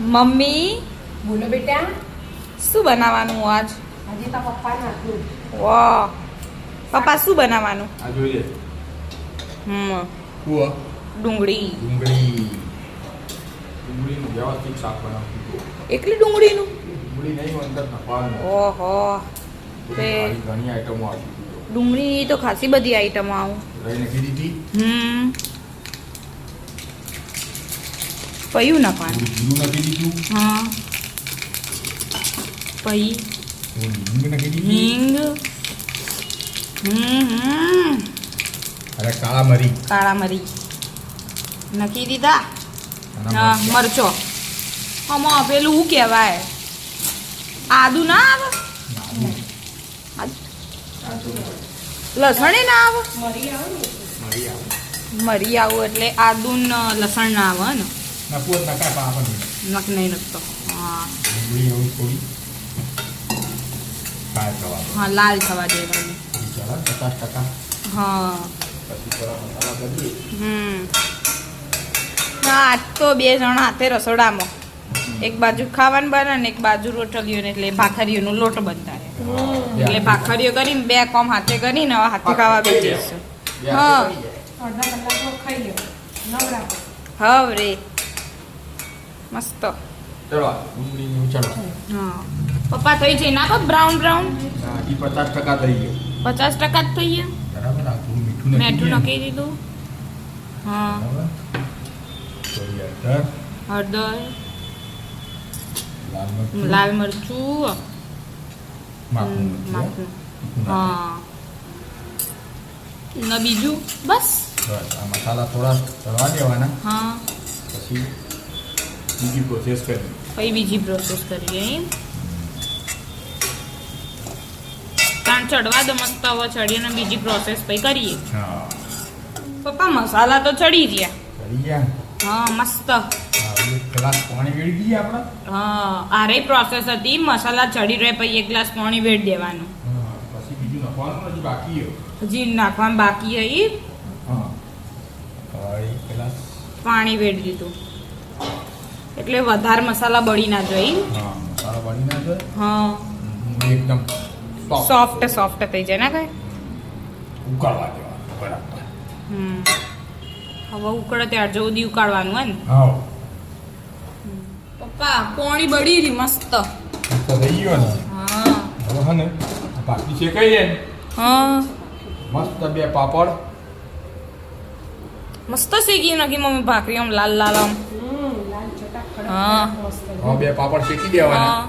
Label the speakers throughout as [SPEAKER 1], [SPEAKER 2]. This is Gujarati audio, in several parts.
[SPEAKER 1] મમ્મી
[SPEAKER 2] બોલો બેટા.
[SPEAKER 1] શું બનાવવાનું આજ?
[SPEAKER 2] આજે તો પપ્પા નાખ્યું
[SPEAKER 1] વાહ. પપ્પા શું બનાવવાનું?
[SPEAKER 3] આ જોઈએ.
[SPEAKER 1] હમ.
[SPEAKER 3] કુવા.
[SPEAKER 1] ડુંગળી.
[SPEAKER 3] ડુંગળી. ડુંગળીનું વ્યવસ્થિત શાક બનાવતું હતું.
[SPEAKER 1] એકલી ડુંગળીનું?
[SPEAKER 3] ડુંગળી નહીં અંદર નપાવાનું
[SPEAKER 1] ઓહો. તે
[SPEAKER 3] ઘણી આઈટમો આવી. હતી
[SPEAKER 1] ડુંગળી તો ખાસી બધી આઈટમો આવું.
[SPEAKER 3] રહીને કીધી હતી
[SPEAKER 1] હમ. પયું
[SPEAKER 3] ના દીધું.
[SPEAKER 1] હા. પઈ.
[SPEAKER 3] હિંગ નાખી દીધી.
[SPEAKER 1] હિંગ. હમ હમ.
[SPEAKER 3] અને કાળા મરી.
[SPEAKER 1] કાળા મરી. નાખી દીધા?
[SPEAKER 3] મરચો.
[SPEAKER 1] આમાં પેલું શું કહેવાય? આદુ ના આવે? આદ- લસણ ના આવે?
[SPEAKER 2] મરી
[SPEAKER 3] મરી આવે.
[SPEAKER 1] મરી આવું એટલે આદુ ને લસણ ના આવે ને.
[SPEAKER 3] પણ આપણને
[SPEAKER 1] નક નહીં નખતો હા
[SPEAKER 3] ડુંગળી એવું થોડી ફ્રાય કરવા દો.
[SPEAKER 1] હા લાલ થવા દેવાની
[SPEAKER 3] ચાલે પચાસ ટકા
[SPEAKER 1] હા
[SPEAKER 3] પછી થોડા મસાલા કરીએ
[SPEAKER 1] હમ આજ તો બે જણા હાથે રસોડામાં એક બાજુ ખાવાનું બને ને એક બાજુ રોટલીઓ ને એટલે ભાખરીઓનો લોટ બનતા રહે એટલે ભાખરીઓ કરીને બે કોમ હાથે કરીને હવે હાથે ખાવા બેસી જઈશું
[SPEAKER 3] બે
[SPEAKER 1] હા. હવ રે. મસ્ત.
[SPEAKER 3] ચલો ડુંગળીની ઉછાળો
[SPEAKER 1] હા. પપ્પા થઈ છે નાખો બ્રાઉન બ્રાઉન.
[SPEAKER 3] હા ઈ પચાસ ટકા થઈ ગયો.
[SPEAKER 1] પચાસ ટકા જ થઈ ગયા?
[SPEAKER 3] બરાબર આ થોડું મીઠું
[SPEAKER 1] મેઠું
[SPEAKER 3] દઈએ.
[SPEAKER 1] નાખી દીધું. હા.
[SPEAKER 3] હળદર,
[SPEAKER 1] હળદર
[SPEAKER 3] લાલ મરચું.
[SPEAKER 1] હા. ને બીજું? બસ.
[SPEAKER 3] બસ આ મસાલા થોડા ચડવા દેવાના.
[SPEAKER 1] હા.
[SPEAKER 3] પછી બીજી પ્રોસેસ કરી.
[SPEAKER 1] પછી બીજી પ્રોસેસ કરીએ તાણ ચડવા દો મસ્ત હવે ચડીને બીજી પ્રોસેસ પછી કરીએ. પપ્પા મસાલા તો ચડી ગયા.
[SPEAKER 3] ચડી ગયા?
[SPEAKER 1] હા મસ્ત.
[SPEAKER 3] ગ્લાસ પાણી વેડી દઈએ આપણે?
[SPEAKER 1] હા આરે પ્રોસેસ હતી. મસાલા ચડી રહે પછી એક ગ્લાસ પાણી વેડ દેવાનું.
[SPEAKER 3] પછી બીજું નાખવાનું હજી બાકી.
[SPEAKER 1] હજી નાખવાનું બાકી હઈ
[SPEAKER 3] હા. એક ગ્લાસ.
[SPEAKER 1] પાણી વેડ દીધું એટલે વધારે મસાલા બળી ના જાય.
[SPEAKER 3] હા મસાલા બળી ના જાય?
[SPEAKER 1] હા.
[SPEAKER 3] એકદમ
[SPEAKER 1] સોફ્ટ સોફ્ટ થઈ જાય ના કઈ?
[SPEAKER 3] ઉકાળવા દેવાનું બરાબર.
[SPEAKER 1] હમ. હવે ઉકળે ત્યાર સુધી ઉકાળવાનું હોય ને
[SPEAKER 3] હા.
[SPEAKER 1] પપ્પા પોણી બળી રહી મસ્ત.
[SPEAKER 3] થઈ ગયો ને?
[SPEAKER 1] હા.
[SPEAKER 3] હવે હે ને આ બાકી શેકાઈ જાય ને?
[SPEAKER 1] હા.
[SPEAKER 3] મસ્ત બે પાપડ.
[SPEAKER 1] મસ્ત શેકી નાખી મમ્મી ભાખરી આમ લાલ લાલ આમ. હા.
[SPEAKER 3] બે પાપડ શેકી દેવાના.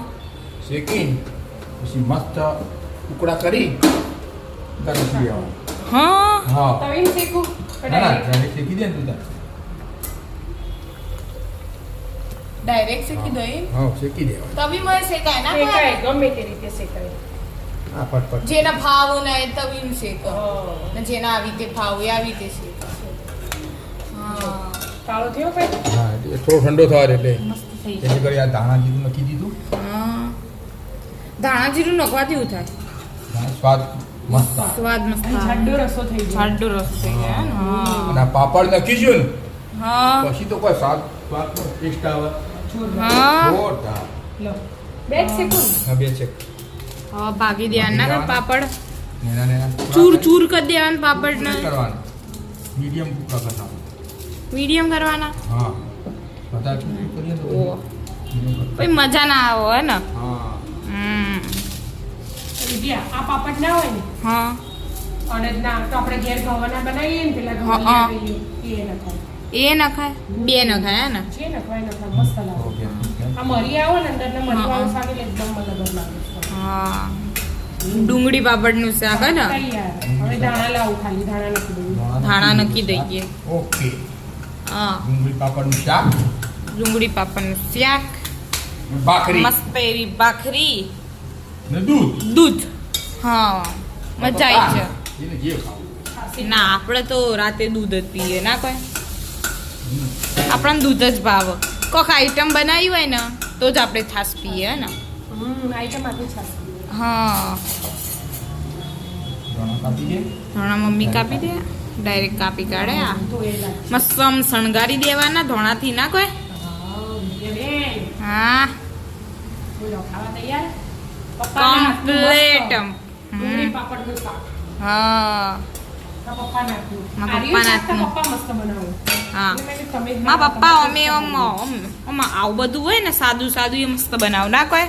[SPEAKER 3] શેકી પછી મસ્ત ટુકડા કરી શેકી દેવાના.
[SPEAKER 1] હા.
[SPEAKER 3] હા.
[SPEAKER 2] તવીને શેકું?
[SPEAKER 3] ના ના
[SPEAKER 2] direct?
[SPEAKER 3] શેકી દે તું તાર.
[SPEAKER 1] ડાયરેક્ટ શેકી દો એમ?
[SPEAKER 3] હા શેકી દેવાના.
[SPEAKER 1] તવી માં શેકાય ના
[SPEAKER 2] શેકાય? ગમે તે રીતે શેકાય.
[SPEAKER 1] જેના ભાવ ને એ તવી શેક. ને જેના આવી રીતે ભાવ એ આવી રીતે શેક. હા
[SPEAKER 2] કાળો થયો કઈ
[SPEAKER 3] હા એટલે થોડો ઠંડો થવા દે એટલે.
[SPEAKER 1] મસ્ત થઈ જાય.
[SPEAKER 3] જેથી કરી આ ધાણા જીરું નાખી દીધું.
[SPEAKER 1] હા. ધાણા જીરું નખવાથી એવું થાય.
[SPEAKER 3] સ્વાદ મસ્ત
[SPEAKER 1] સ્વાદ મસ્ત.
[SPEAKER 2] જાડો રસો થઈ ગયો
[SPEAKER 1] જાડો રસ થઈ ગયો ને?
[SPEAKER 3] અને પાપડ નાખીશું ને
[SPEAKER 1] હા.
[SPEAKER 3] પછી તો કોઈ સ્વાદ સ્વાદનો ટેસ્ટ આવે.
[SPEAKER 1] હા.
[SPEAKER 3] જોરદાર.
[SPEAKER 2] લો. બે સેકન્ડ
[SPEAKER 3] હા. બે છે
[SPEAKER 1] હા ભાગી દેવાના ના પાપડ.
[SPEAKER 3] નેના નેના.
[SPEAKER 1] ચૂર ચૂર કરી દેવાના પાપડ ને
[SPEAKER 3] કરવાના. મીડિયમ કુકર કરવાના.
[SPEAKER 1] મીડિયમ કરવાના?
[SPEAKER 3] હા. બધા ચૂરી કરીએ તો
[SPEAKER 1] ઓ મજા ના આવે હે. ને
[SPEAKER 2] આ પાપડ ના હોય ને?
[SPEAKER 1] હા.
[SPEAKER 2] અડદના તો આપણે ઘેર ગવાના બનાવીએ ને પેલા એ
[SPEAKER 1] બે ને
[SPEAKER 2] જે નખાય નખાય મસ્ત લાગે. આ મરી આવે ને અંદર ને મરી વાળું શાક એટલે એકદમ મને લાગે
[SPEAKER 1] હા. ડુંગળી પાપડનું શાક હે ને?
[SPEAKER 2] હવે ધાણા લાવું ખાલી ધાણા નાખી દઉં
[SPEAKER 1] ધાણા નાખી દઈએ.
[SPEAKER 3] ઓકે.
[SPEAKER 1] હા.
[SPEAKER 3] ડુંગળી પાપડનું શાક.
[SPEAKER 1] ડુંગળી પાપડનું શાક
[SPEAKER 3] ભાખરી
[SPEAKER 1] મસ્ત એવી ભાખરી
[SPEAKER 3] ને દૂધ
[SPEAKER 1] દૂધ હા મજા આવી છે
[SPEAKER 3] એને જે ખાવું
[SPEAKER 1] ના આપણે તો રાતે દૂધ જ પીએ ના કોઈ આપણને દૂધ જ ભાવ કોક આઈટમ બનાવી હોય ને તો જ આપણે છાશ પીએ હે ને હા
[SPEAKER 3] ધણા કાપી દે
[SPEAKER 1] ધોણા મમ્મી કાપી દે ડાયરેક્ટ કાપી કાઢે આ મસ્ત આમ શણગારી દેવાના ધોણાથી ના કોઈ
[SPEAKER 2] હા, બોલો ખાવા તૈયાર પપ્પાના
[SPEAKER 1] કમ્પ્લેટ
[SPEAKER 2] શાક હાથનું. પપ્પા
[SPEAKER 1] હા. અમે આવું બધું હોય ને સાદું સાદું એ મસ્ત બનાવ. ના કોઈ?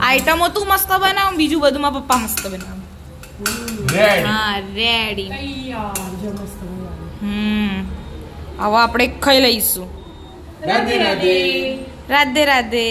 [SPEAKER 1] આઈટમો તું મસ્ત બનાવ બીજું બધું માં પપ્પા મસ્ત બનાવ. હા રેડી. હમ. હવે આપણે ખાઈ લઈશું.
[SPEAKER 3] રાધે રાધે
[SPEAKER 1] રાધે રાધે